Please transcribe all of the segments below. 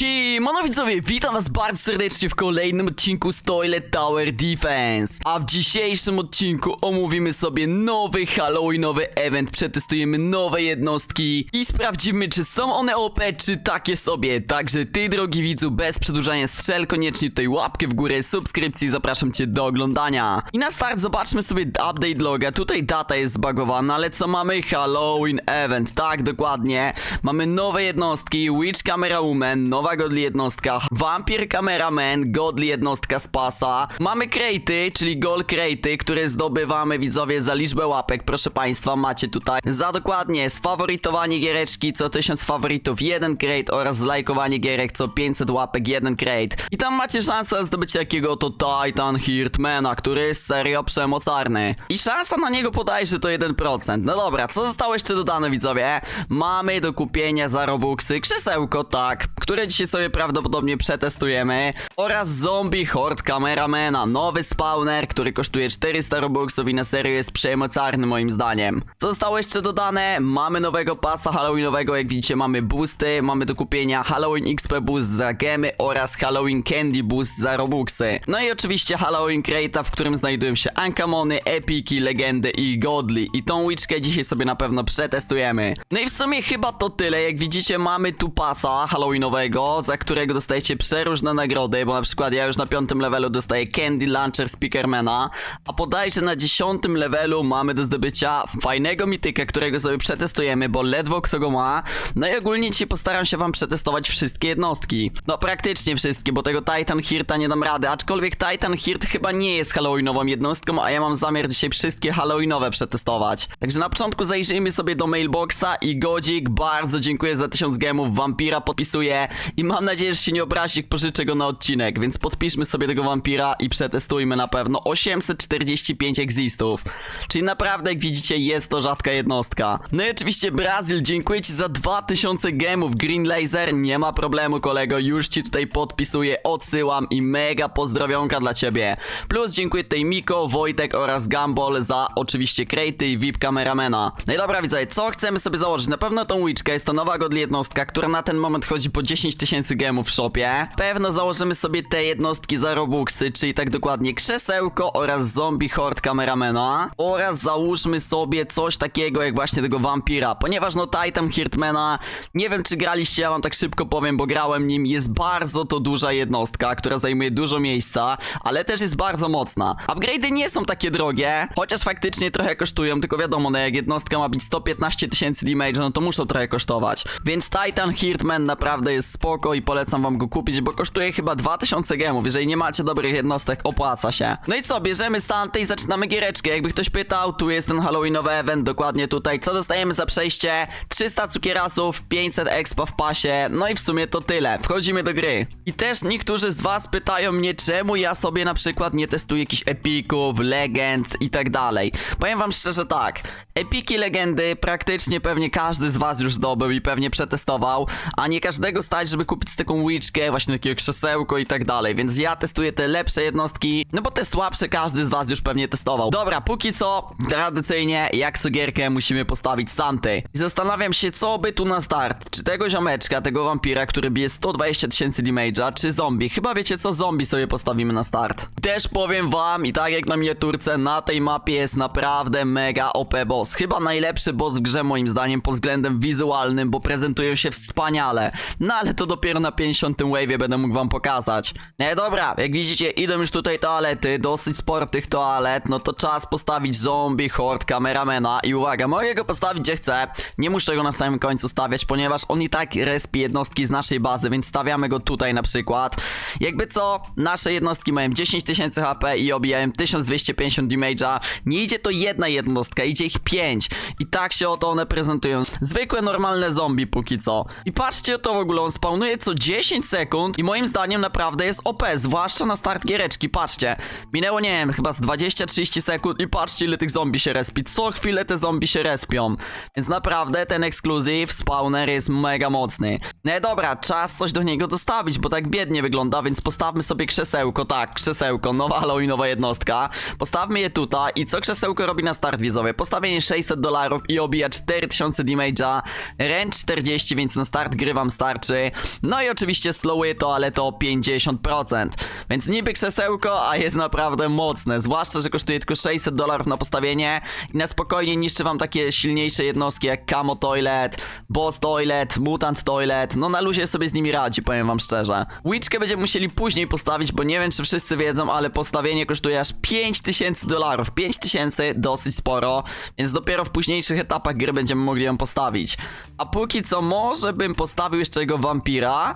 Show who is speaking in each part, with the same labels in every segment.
Speaker 1: Siemano widzowie, witam was bardzo serdecznie w kolejnym odcinku z Toilet Tower Defense. A w dzisiejszym odcinku omówimy sobie nowy Halloweenowy event Przetestujemy nowe jednostki i sprawdzimy czy są one OP, czy takie sobie. Także ty drogi widzu, bez przedłużania strzel koniecznie tutaj łapkę w górę, subskrypcji Zapraszam cię do oglądania. I na start zobaczmy sobie update loga Tutaj data jest zbagowana, ale co mamy? Halloween event, tak dokładnie. Mamy nowe jednostki, Witch Camera Woman, nowa godly jednostka, Vampir Cameraman, godly jednostka z pasa. Mamy krejty, czyli gold krejty, które zdobywamy widzowie za liczbę łapek, proszę państwa, macie tutaj za dokładnie sfaworytowanie giereczki co 1000 faworytów, jeden crate oraz zlajkowanie gierek co 500 łapek, jeden crate. I tam macie szansę na zdobycie takiego to Titan Hirtmana, który jest serio przemocarny. I szansa na niego podajże to 1%. No dobra, co zostało jeszcze dodane widzowie? Mamy do kupienia za Robuxy krzesełko, tak, które dzisiaj sobie prawdopodobnie przetestujemy oraz Zombie Horde Cameramana, nowy spawner, który kosztuje 400 Robuxów i na serio jest przemocarny moim zdaniem. Co zostało jeszcze dodane? Mamy nowego pasa Halloweenowego, jak widzicie mamy boosty, mamy do kupienia Halloween XP Boost za gemy oraz Halloween Candy Boost za Robuxy. No i oczywiście Halloween Crate'a, w którym znajdują się Ankamony, Epiki, Legendy i Godly. I tą witchkę dzisiaj sobie na pewno przetestujemy. No i w sumie chyba to tyle, jak widzicie mamy tu pasa Halloweenowego, za którego dostajecie przeróżne nagrody, bo na przykład ja już na piątym levelu dostaję Candy Launcher Speakermana, a podajcie na dziesiątym levelu mamy do zdobycia fajnego mityka, którego sobie przetestujemy, bo ledwo kto go ma. No i ogólnie dzisiaj postaram się wam przetestować wszystkie jednostki. No praktycznie wszystkie, bo tego Titan Hirta nie dam rady, aczkolwiek Titan Hirt chyba nie jest Halloweenową jednostką, a ja mam zamiar dzisiaj wszystkie Halloweenowe przetestować. Także na początku zajrzyjmy sobie do mailboxa i Godzik, bardzo dziękuję za 1000 gemów, Vampira podpisuję i mam nadzieję, że się nie obrazi, jak pożyczę go na odcinek, więc podpiszmy sobie tego Vampira i przetestujmy na pewno 845 existów. Czyli naprawdę, jak widzicie, jest to rzadka jednostka. No i oczywiście Brazil, dziękuję ci za 2000 gemów, Green Laser, nie ma problemu kolego, już ci tutaj podpisuję, odsyłam i mega pozdrowionka dla ciebie. Plus dziękuję tutaj Miko, Wojtek oraz Gumball za oczywiście krejty i VIP kameramena. No i dobra widzowie, co chcemy sobie założyć? Na pewno tą Witchkę, jest to nowa godli jednostka, która na ten moment chodzi po 10 tysięcy gemów w shopie. Pewno założymy sobie te jednostki za Robuxy, czyli tak dokładnie krzesełko oraz zombie horde kameramena. Oraz załóżmy sobie coś takiego jak właśnie tego wampira, ponieważ no Titan Hirtmana, nie wiem czy graliście, ja wam tak szybko powiem, bo grałem nim, jest bardzo to duża jednostka, która zajmuje dużo miejsca, ale też jest bardzo mocna. Upgrade'y nie są takie drogie, chociaż faktycznie trochę kosztują, tylko wiadomo, no jak jednostka ma być 115 tysięcy damage, no to muszą trochę kosztować. Więc Titan Hirtman naprawdę jest spoko i polecam wam go kupić, bo kosztuje chyba 2000 gemów. Jeżeli nie macie dobrych jednostek, opłaca się. No i co, bierzemy stantę i zaczynamy giereczkę. Jakby ktoś pytał, tu jest ten Halloweenowy event, dokładnie tutaj. Co dostajemy za przejście? 300 cukierasów, 500 expa w pasie, no i w sumie to tyle. Wchodzimy do gry. I też niektórzy z was pytają mnie, czemu ja sobie na przykład nie testuję jakichś epików, legend i tak dalej. Powiem wam szczerze tak, epiki, legendy praktycznie pewnie każdy z was już zdobył i pewnie przetestował, a nie każdego stać, żeby kupić taką witchkę, właśnie takiego krzesełko i tak dalej, więc ja testuję te lepsze jednostki, no bo te słabsze każdy z was już pewnie testował. Dobra, póki co, tradycyjnie, jak co gierkę musimy postawić Santy. I zastanawiam się, co by tu na start, czy tego ziomeczka, tego wampira, który bije 120 tysięcy damage'a, czy zombie. Chyba wiecie co, zombie sobie postawimy na start. Też powiem wam, i tak jak na miniaturce, na tej mapie jest naprawdę mega OP boss. Chyba najlepszy boss w grze moim zdaniem pod względem wizualnym, bo prezentują się wspaniale. No ale to dopiero na 50 wave'ie będę mógł wam pokazać. Nie, dobra, jak widzicie, idą już tutaj toalety, dosyć sporo tych toalet, no to czas postawić zombie, horde, kameramena i uwaga, mogę go postawić gdzie chcę, nie muszę go na samym końcu stawiać, ponieważ on i tak respi jednostki z naszej bazy, więc stawiamy go tutaj na przykład. Jakby co, nasze jednostki mają 10 tysięcy HP i obijają 1250 damage'a, nie idzie to jedna jednostka, idzie ich 5 i tak się oto one prezentują. Zwykłe, normalne zombie póki co. I patrzcie to w ogóle, on spawnuje co 10 sekund i moim zdaniem naprawdę jest OP, zwłaszcza na start giereczki, patrzcie. Minęło, nie wiem, chyba z 20-30 sekund i patrzcie ile tych zombie się respi. Co chwilę te zombie się respią. Więc naprawdę ten ekskluzyw, spawner jest mega mocny. No dobra, czas coś do niego dostawić, bo tak biednie wygląda, więc postawmy sobie krzesełko, tak, krzesełko, nowa Halloweenowa jednostka. Postawmy je tutaj i co krzesełko robi na start widzowie? Postawienie 600 dolarów i obija 4000 damage'a, ręcz 40, więc na start gry wam starczy. No i oczywiście slowuje toaletę o 50%. Więc niby krzesełko, a jest naprawdę mocne. Zwłaszcza, że kosztuje tylko 600 dolarów na postawienie i na spokojnie niszczy wam takie silniejsze jednostki jak Camo Toilet, Boss Toilet, Mutant Toilet. No na luzie sobie z nimi radzi, powiem wam szczerze. Witchkę będziemy musieli później postawić, bo nie wiem czy wszyscy wiedzą, ale postawienie kosztuje aż 5000 dolarów. 5000 dosyć sporo, więc dopiero w późniejszych etapach gry będziemy mogli ją postawić. A póki co może bym postawił jeszcze jego wampira,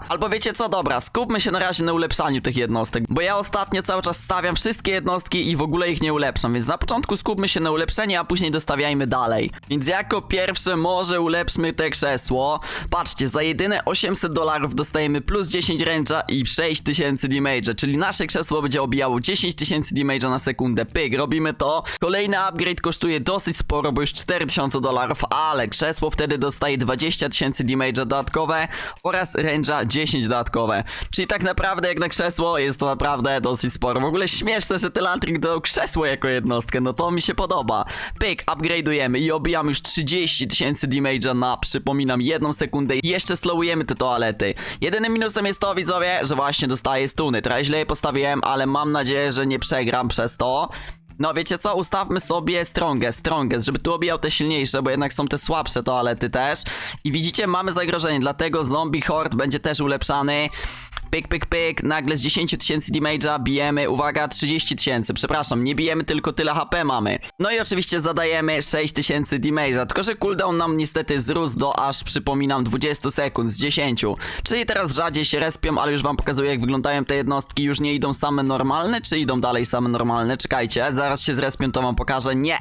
Speaker 1: albo wiecie co, dobra, skupmy się na razie na ulepszaniu tych jednostek, bo ja ostatnio cały czas stawiam wszystkie jednostki i w ogóle ich nie ulepszam, więc na początku skupmy się na ulepszeniu, a później dostawiajmy dalej. Więc jako pierwsze może ulepszmy te krzesło. Patrzcie, za jedyne 800 dolarów dostajemy plus 10 range'a i 6000 damage'a, czyli nasze krzesło będzie obijało 10 tysięcy damage'a na sekundę. Pyk, robimy to. Kolejny upgrade kosztuje dosyć sporo, bo już 4000 dolarów, ale krzesło wtedy dostaje 20 tysięcy damage'a dodatkowe oraz range'a 10 dodatkowe. Czyli tak naprawdę jak na krzesło jest to naprawdę dosyć sporo. W ogóle śmieszne, że Telantrik dał krzesło jako jednostkę, no to mi się podoba. Pyk, upgrade'ujemy i obijamy już 30 tysięcy damage'a na, przypominam, jedną sekundę i jeszcze slowujemy te toalety. Jedynym minusem jest to, widzowie, że właśnie dostaję stuny. Trochę źle je postawiłem, ale mam nadzieję, że nie przegram przez to. No wiecie co, ustawmy sobie strongest, strongest, żeby tu obijał te silniejsze, bo jednak są te słabsze toalety też. I widzicie, mamy zagrożenie, dlatego zombie horde będzie też ulepszany. Pyk, pyk, pyk, nagle z 10 tysięcy damage'a bijemy, uwaga, 30 tysięcy, przepraszam, nie bijemy, tylko tyle HP mamy. No i oczywiście zadajemy 6 tysięcy damage'a, tylko że cooldown nam niestety zrósł do aż, przypominam, 20 sekund z 10. Czyli teraz rzadziej się respią, ale już wam pokazuję jak wyglądają te jednostki, już nie idą same normalne, czy idą dalej same normalne, czekajcie, zaraz się zrespią, to wam pokażę, nie.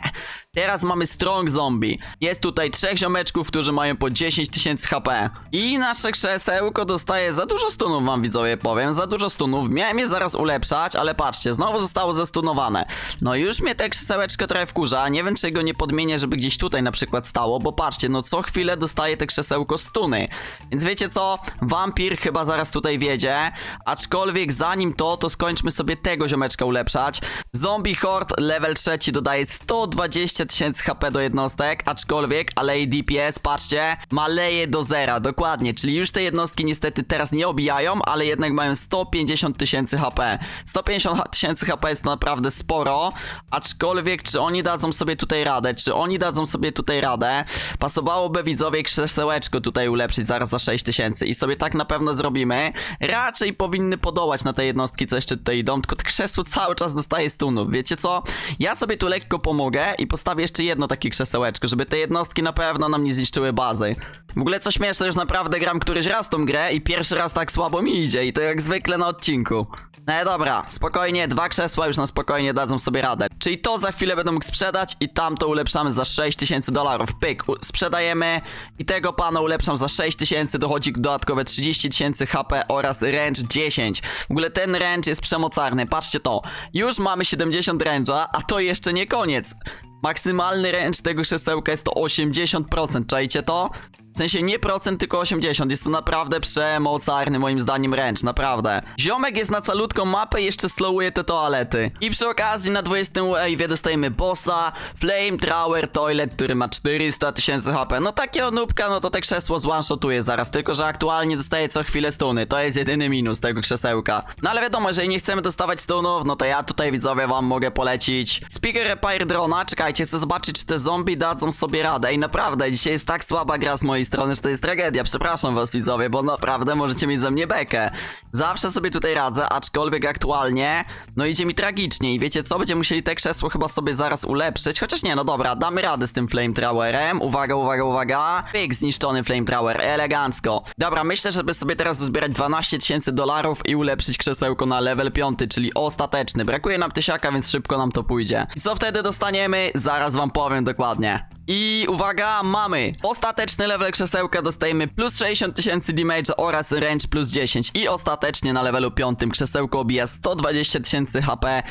Speaker 1: Teraz mamy strong zombie. Jest tutaj trzech ziomeczków, którzy mają po 10 tysięcy HP. I nasze krzesełko dostaje za dużo stunów, wam widzowie powiem. Za dużo stunów. Miałem je zaraz ulepszać, ale patrzcie, znowu zostało zestunowane. No już mnie te krzesełeczko trochę wkurza. Nie wiem, czy go nie podmienię, żeby gdzieś tutaj na przykład stało, bo patrzcie, no co chwilę dostaje te krzesełko stuny. Więc wiecie co? Wampir chyba zaraz tutaj wiedzie. Aczkolwiek zanim to, to skończmy sobie tego ziomeczka ulepszać. Zombie Horde level trzeci dodaje 120 tysięcy HP do jednostek, aczkolwiek, ale jej DPS, patrzcie, maleje do zera, dokładnie, czyli już te jednostki niestety teraz nie obijają, ale jednak mają 150 tysięcy HP. 150 tysięcy HP jest naprawdę sporo, aczkolwiek czy oni dadzą sobie tutaj radę, czy oni dadzą sobie tutaj radę, pasowałoby widzowie krzesełeczko tutaj ulepszyć zaraz za 6 tysięcy i sobie tak na pewno zrobimy. Raczej powinny podołać na te jednostki, co jeszcze tutaj idą, tylko to krzesło cały czas dostaje stunów, wiecie co? Ja sobie tu lekko pomogę i postawię jeszcze jedno takie krzesełeczko, żeby te jednostki na pewno nam nie zniszczyły bazy. W ogóle co śmieszne, już naprawdę gram któryś raz tą grę i pierwszy raz tak słabo mi idzie i to jak zwykle na odcinku. No dobra, spokojnie, dwa krzesła już na spokojnie dadzą sobie radę. Czyli to za chwilę będę mógł sprzedać i tamto ulepszamy za 6000 dolarów. Pyk, sprzedajemy i tego pana ulepszam za 6000, dochodzi dodatkowe 30 tysięcy HP oraz range 10. W ogóle ten range jest przemocarny, patrzcie to. Już mamy 70 range'a, a to jeszcze nie koniec. Maksymalny range tego krzesełka jest to 80%, czajcie to? W sensie nie procent, tylko 80. Jest to naprawdę przemocarny moim zdaniem range, naprawdę. Ziomek jest na calutką mapę i jeszcze slowuje te toalety. I przy okazji na 20 wave'ie dostajemy bossa, Flame Tower Toilet, który ma 400 tysięcy HP. No takiego nubka, no to te krzesło zone-shotuje zaraz, tylko że aktualnie dostaje co chwilę stuny. To jest jedyny minus tego krzesełka. No ale wiadomo, jeżeli nie chcemy dostawać stunów, no to ja tutaj widzowie wam mogę polecić Speaker Repair Drona. Czekajcie, chcę zobaczyć, czy te zombie dadzą sobie radę. I naprawdę, dzisiaj jest tak słaba gra z mojej strony, że to jest tragedia. Przepraszam was widzowie, bo naprawdę możecie mieć ze mnie bekę. Zawsze sobie tutaj radzę, aczkolwiek aktualnie, no idzie mi tragicznie. I wiecie co? Będziemy musieli te krzesło chyba sobie zaraz ulepszyć. Chociaż nie, no dobra, damy radę z tym Flame Towerem. Uwaga, uwaga, uwaga. Pyk, zniszczony Flame Tower, elegancko. Dobra, myślę, żeby sobie teraz uzbierać 12 tysięcy dolarów i ulepszyć krzesełko na level 5, czyli ostateczny. Brakuje nam tysiaka, więc szybko nam to pójdzie. I co wtedy dostaniemy? Zaraz wam powiem dokładnie. I uwaga, mamy ostateczny level krzesełka, dostajemy plus 60 tysięcy damage oraz range plus 10 i ostatecznie na levelu 5 krzesełko obija 120 tysięcy HP,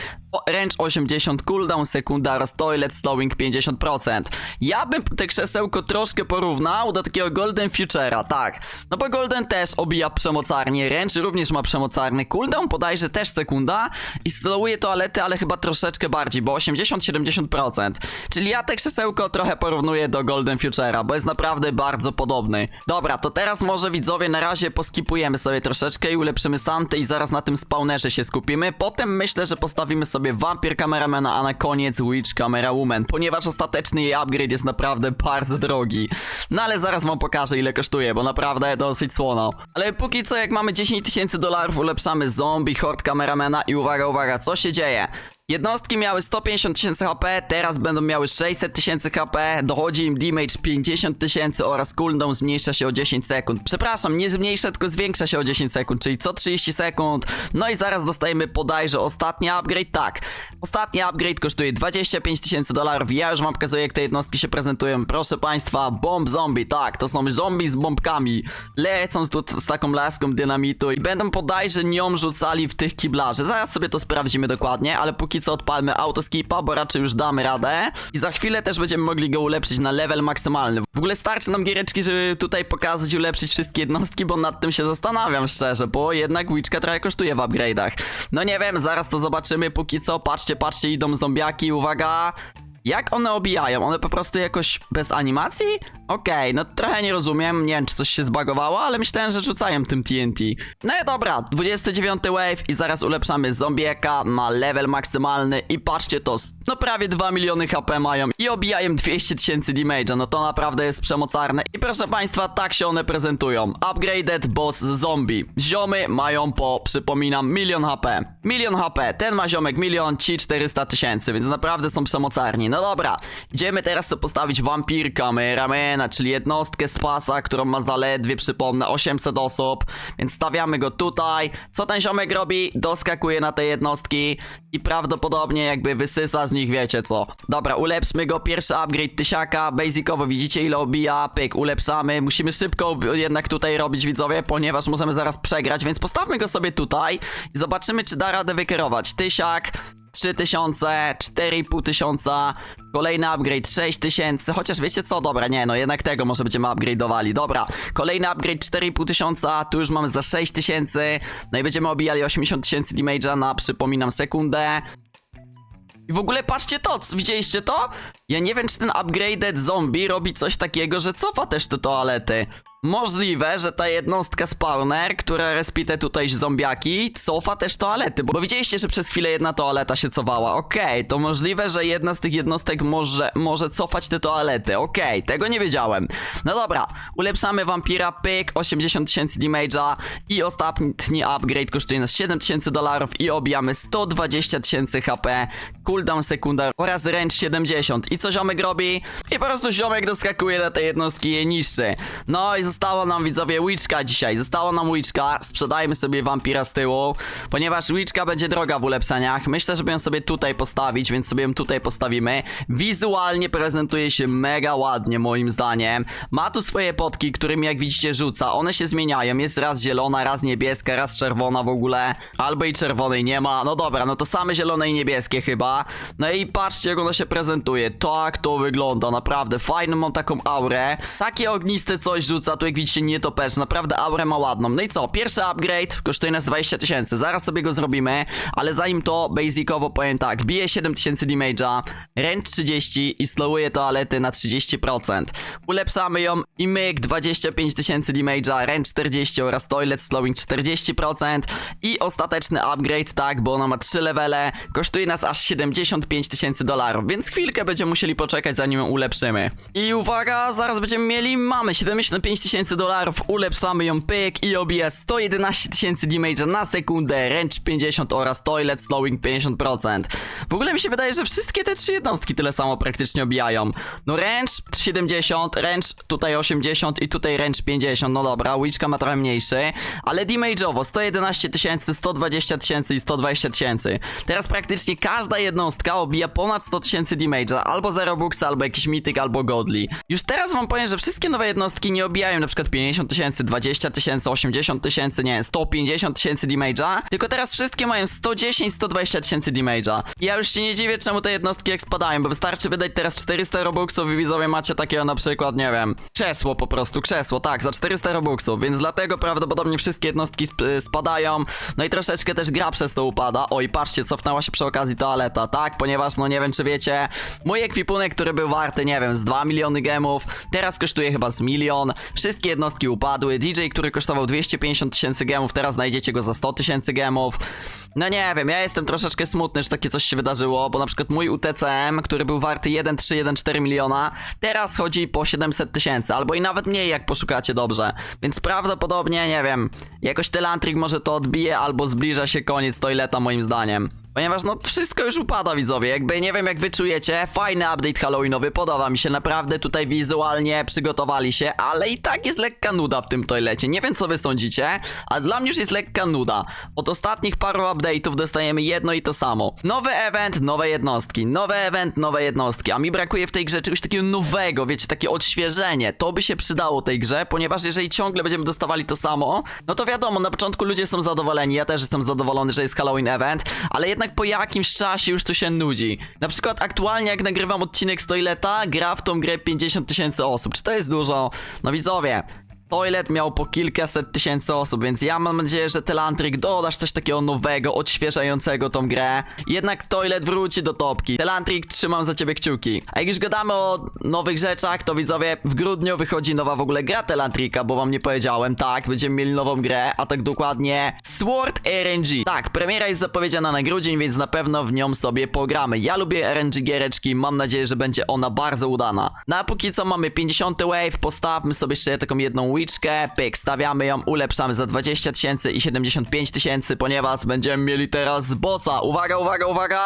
Speaker 1: range 80, cooldown sekunda oraz toilet slowing 50%. Ja bym te krzesełko troszkę porównał do takiego Golden Future'a, tak. No bo Golden też obija przemocarnie, range również ma przemocarny, cooldown podajże też sekunda i slowuje toalety, ale chyba troszeczkę bardziej, bo 80-70%. Czyli ja te krzesełko trochę porównuję do Golden Future'a, bo jest naprawdę bardzo podobny. Dobra, to teraz może widzowie na razie poskipujemy sobie troszeczkę i ulepszymy Santę i zaraz na tym spawnerze się skupimy. Potem myślę, że postawimy sobie Vampir Cameramana, a na koniec Witch Camera Woman, ponieważ ostateczny jej upgrade jest naprawdę bardzo drogi. No ale zaraz wam pokażę ile kosztuje, bo naprawdę dosyć słono. Ale póki co jak mamy 10 tysięcy dolarów ulepszamy zombie, horde kameramana i uwaga, uwaga, co się dzieje? Jednostki miały 150 tysięcy HP, teraz będą miały 600 tysięcy HP, dochodzi im damage 50 tysięcy oraz cooldown zmniejsza się o 10 sekund. Przepraszam, nie zmniejsza, tylko zwiększa się o 10 sekund, czyli co 30 sekund. No i zaraz dostajemy bodajże ostatni upgrade, tak. Ostatni upgrade kosztuje 25 tysięcy dolarów ja już wam pokazuję jak te jednostki się prezentują. Proszę państwa, bomb zombie, tak, to są zombie z bombkami. Lecą tu z taką laską dynamitu i będą bodajże nią rzucali w tych kiblarzy. Zaraz sobie to sprawdzimy dokładnie, ale póki co odpalmy autoskipa, bo raczej już damy radę. I za chwilę też będziemy mogli go ulepszyć na level maksymalny. W ogóle starczy nam giereczki, żeby tutaj pokazać, ulepszyć wszystkie jednostki, bo nad tym się zastanawiam szczerze, bo jednak Witchka trochę kosztuje w upgrade'ach. No nie wiem, zaraz to zobaczymy, póki co, patrzcie, patrzcie, idą zombiaki, uwaga. Jak one obijają? One po prostu jakoś bez animacji? Okej, no trochę nie rozumiem, nie wiem czy coś się zbagowało, ale myślałem, że rzucają tym TNT. No i dobra, 29 wave i zaraz ulepszamy zombieka na level maksymalny i patrzcie to, no prawie 2 miliony HP mają i obijają 200 tysięcy damage'a, no to naprawdę jest przemocarne. I proszę państwa, tak się one prezentują. Upgraded boss zombie. Ziomy mają po, przypominam, milion HP. Milion HP, ten ma ziomek milion, ci 400 tysięcy, więc naprawdę są przemocarni. No dobra, idziemy teraz sobie postawić wampirka, Meramena, czyli jednostkę z pasa, którą ma zaledwie, przypomnę, 800 osób, więc stawiamy go tutaj. Co ten ziomek robi? Doskakuje na te jednostki i prawdopodobnie jakby wysysa z nich, wiecie co. Dobra, ulepszmy go, pierwszy upgrade tysiaka, basicowo widzicie ile obija, pyk, ulepszamy. Musimy szybko jednak tutaj robić, widzowie, ponieważ możemy zaraz przegrać, więc postawmy go sobie tutaj i zobaczymy, czy da radę wykierować. Tysiak, 3000, 4,5 tysiąca, kolejny upgrade 6000, chociaż wiecie co, dobra, nie, no jednak tego może będziemy upgrade'owali, dobra, kolejny upgrade 4,5 tysiąca, tu już mamy za 6000, no i będziemy obijali 80 tysięcy damage'a na, przypominam, sekundę. I w ogóle patrzcie to, widzieliście to? Ja nie wiem, czy ten upgraded zombie robi coś takiego, że cofa też te toalety. Możliwe, że ta jednostka spawner, która respi te tutaj zombiaki, cofa też toalety, bo widzieliście, że przez chwilę jedna toaleta się cofała. Okej, to możliwe, że jedna z tych jednostek może, może cofać te toalety. Okej, tego nie wiedziałem. No dobra, ulepszamy wampira, pyk, 80 tysięcy damage'a i ostatni upgrade kosztuje nas 7 tysięcy dolarów i obijamy 120 tysięcy HP, cooldown sekunda oraz range 70. I co ziomek robi? I po prostu ziomek doskakuje na te jednostki i je niszczy. No i została nam widzowie Witchka dzisiaj. Została nam Witchka. Sprzedajmy sobie wampira z tyłu, ponieważ Witchka będzie droga w ulepszeniach. Myślę, żeby ją sobie tutaj postawić, więc sobie ją tutaj postawimy. Wizualnie prezentuje się mega ładnie moim zdaniem. Ma tu swoje potki, którymi jak widzicie rzuca. One się zmieniają. Jest raz zielona, raz niebieska, raz czerwona w ogóle. Albo i czerwonej nie ma. No dobra, no to same zielone i niebieskie chyba. No i patrzcie jak ona się prezentuje. Tak to wygląda, naprawdę. Fajną mam taką aurę. Takie ogniste coś rzuca, tu jak widzicie nie topesz. Naprawdę aurę ma ładną. No i co? Pierwszy upgrade kosztuje nas 20 tysięcy. Zaraz sobie go zrobimy, ale zanim to basicowo powiem tak. Bije 7 tysięcy damage'a, range 30 i slowuje toalety na 30%. Ulepszamy ją i myk 25 tysięcy damage'a, range 40 oraz toilet slowing 40% i ostateczny upgrade, tak, bo ona ma 3 levele, kosztuje nas aż 75 tysięcy dolarów, więc chwilkę będziemy musieli poczekać zanim ją ulepszymy. I uwaga, zaraz będziemy mieli, mamy 75 tysięcy dolarów, ulepszamy ją pyk i obija 111 tysięcy damage'a na sekundę, range 50 oraz toilet slowing 50%. W ogóle mi się wydaje, że wszystkie te trzy jednostki tyle samo praktycznie obijają. No range 70, range tutaj 80 i tutaj range 50, no dobra, Witchka ma trochę mniejszy, ale damage'owo 111 tysięcy, 120 tysięcy i 120 tysięcy. Teraz praktycznie każda jednostka obija ponad 100 tysięcy damage'a, albo Zero Bucks, albo jakiś Mythic, albo Godly. Już teraz wam powiem, że wszystkie nowe jednostki nie obijają na przykład 50 tysięcy, 20 tysięcy, 80 tysięcy, nie, 150 tysięcy damage'a, tylko teraz wszystkie mają 110, 120 tysięcy damage'a. Ja już się nie dziwię, czemu te jednostki jak spadają, bo wystarczy wydać teraz 400 robuxów i widzowie macie takiego na przykład, nie wiem, krzesło po prostu, krzesło, tak, za 400 robuxów, więc dlatego prawdopodobnie wszystkie jednostki sp spadają, no i troszeczkę też gra przez to upada. Oj, patrzcie, cofnęła się przy okazji toaleta, tak, ponieważ, no nie wiem czy wiecie, mój ekwipunek, który był warty, nie wiem, z 2 miliony gemów, teraz kosztuje chyba z milion, wszystkie jednostki upadły, DJ, który kosztował 250 tysięcy gemów, teraz znajdziecie go za 100 tysięcy gemów, no nie wiem, ja jestem troszeczkę smutny, że takie coś się wydarzyło, bo na przykład mój UTCM, który był warty 1,3-1,4 miliona, teraz chodzi po 700 tysięcy, albo i nawet mniej, jak poszukacie dobrze. Więc prawdopodobnie, nie wiem, jakoś Telantrik może to odbije, albo zbliża się koniec toileta moim zdaniem. Ponieważ no wszystko już upada widzowie, jakby nie wiem jak wy czujecie, fajny update halloweenowy, podoba mi się, naprawdę tutaj wizualnie przygotowali się, ale i tak jest lekka nuda w tym toilecie, nie wiem co wy sądzicie, a dla mnie już jest lekka nuda. Od ostatnich paru update'ów dostajemy jedno i to samo. Nowy event, nowe jednostki, nowy event, nowe jednostki, a mi brakuje w tej grze czegoś takiego nowego, wiecie, takie odświeżenie, to by się przydało tej grze, ponieważ jeżeli ciągle będziemy dostawali to samo, no to wiadomo, na początku ludzie są zadowoleni, ja też jestem zadowolony, że jest Halloween event, ale jednak po jakimś czasie już to się nudzi. Na przykład aktualnie jak nagrywam odcinek z Toileta, gra w tą grę 50 tysięcy osób. Czy to jest dużo? No widzowie, Toilet miał po kilkaset tysięcy osób, więc ja mam nadzieję, że Telantrik dodasz coś takiego nowego, odświeżającego tą grę. Jednak Toilet wróci do topki. Telantrik, trzymam za ciebie kciuki. A jak już gadamy o nowych rzeczach, to widzowie, w grudniu wychodzi nowa w ogóle gra Telantrika, bo wam nie powiedziałem. Tak, będziemy mieli nową grę, a tak dokładnie Sword RNG. Tak, premiera jest zapowiedziana na grudzień, więc na pewno w nią sobie pogramy. Ja lubię RNG giereczki, mam nadzieję, że będzie ona bardzo udana. No a póki co mamy 50 wave, postawmy sobie jeszcze taką jedną łyczkę, pyk, stawiamy ją, ulepszamy za 20 tysięcy i 75 tysięcy, ponieważ będziemy mieli teraz bossa. Uwaga, uwaga, uwaga!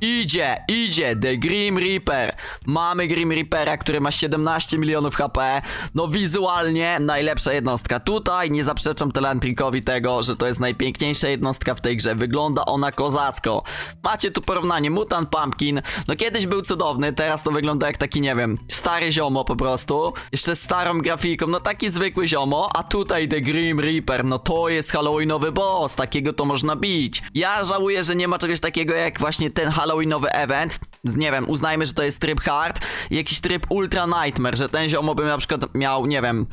Speaker 1: Idzie, idzie, The Grim Reaper. Mamy Grim Reapera, który ma 17 milionów HP. No wizualnie najlepsza jednostka. Tutaj nie zaprzeczam Telantrikowi tego, że to jest najpiękniejsza jednostka w tej grze. Wygląda ona kozacko. Macie tu porównanie Mutant Pumpkin. No kiedyś był cudowny, teraz to wygląda jak taki, nie wiem, stary ziomo po prostu. Jeszcze starą grafiką, no taki zwykły ziomo. A tutaj The Grim Reaper, no to jest Halloweenowy boss, takiego to można bić. Ja żałuję, że nie ma czegoś takiego jak właśnie ten Halloweenowy event. Nie wiem, uznajmy, że to jest tryb hard jakiś tryb ultra nightmare, że ten ziomo by na przykład miał, nie wiem,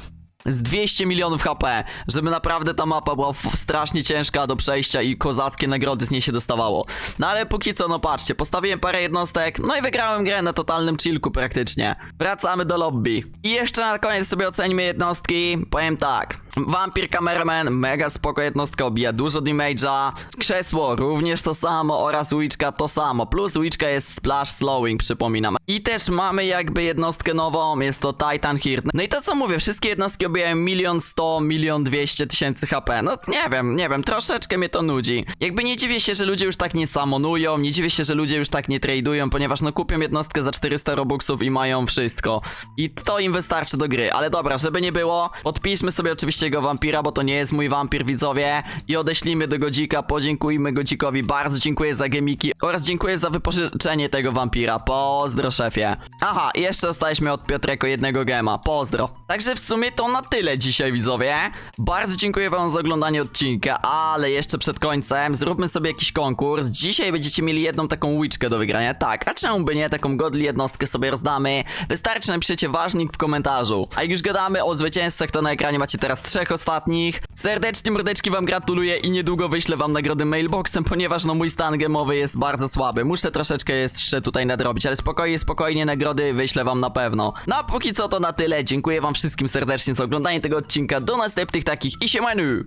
Speaker 1: z 200 milionów HP, żeby naprawdę ta mapa była strasznie ciężka do przejścia i kozackie nagrody z niej się dostawało. No ale póki co, no patrzcie, postawiłem parę jednostek, no i wygrałem grę na totalnym chillku praktycznie. Wracamy do lobby. I jeszcze na koniec sobie ocenimy jednostki. Powiem tak. Vampir Cameraman, mega spoko jednostka, obija dużo damage'a. Krzesło również to samo oraz Witchka to samo. Plus Witchka jest splash slowing, przypominam. I też mamy jakby jednostkę nową, jest to Titan Heart. No i to co mówię, wszystkie jednostki obijają milion sto, milion dwieście tysięcy HP. No nie wiem, nie wiem, troszeczkę mnie to nudzi. Jakby nie dziwię się, że ludzie już tak nie samonują, nie dziwię się, że ludzie już tak nie tradują, ponieważ no kupią jednostkę za 400 robuxów i mają wszystko. I to im wystarczy do gry. Ale dobra, żeby nie było, podpiszmy sobie oczywiście jego wampira, bo to nie jest mój wampir, widzowie. I odeślijmy do Godzika, podziękujmy Godzikowi, bardzo dziękuję za gemiki oraz dziękuję za wypożyczenie tego wampira. Pozdro, szefie. Aha, jeszcze dostaliśmy od Piotreko jednego gema. Pozdro. Także w sumie to na tyle dzisiaj, widzowie. Bardzo dziękuję wam za oglądanie odcinka, ale jeszcze przed końcem zróbmy sobie jakiś konkurs. Dzisiaj będziecie mieli jedną taką witchkę do wygrania. Tak, a czemu by nie? Taką godli jednostkę sobie rozdamy. Wystarczy napiszecie ważnik w komentarzu. A jak już gadamy o zwycięzcach, to na ekranie macie teraz trzech ostatnich. Serdecznie mordeczki wam gratuluję i niedługo wyślę wam nagrody mailboxem, ponieważ no mój stan game'owy jest bardzo słaby. Muszę troszeczkę jeszcze tutaj nadrobić, ale spokojnie, spokojnie nagrody wyślę wam na pewno. No a póki co to na tyle. Dziękuję wam wszystkim serdecznie za oglądanie tego odcinka. Do następnych takich i siemanu!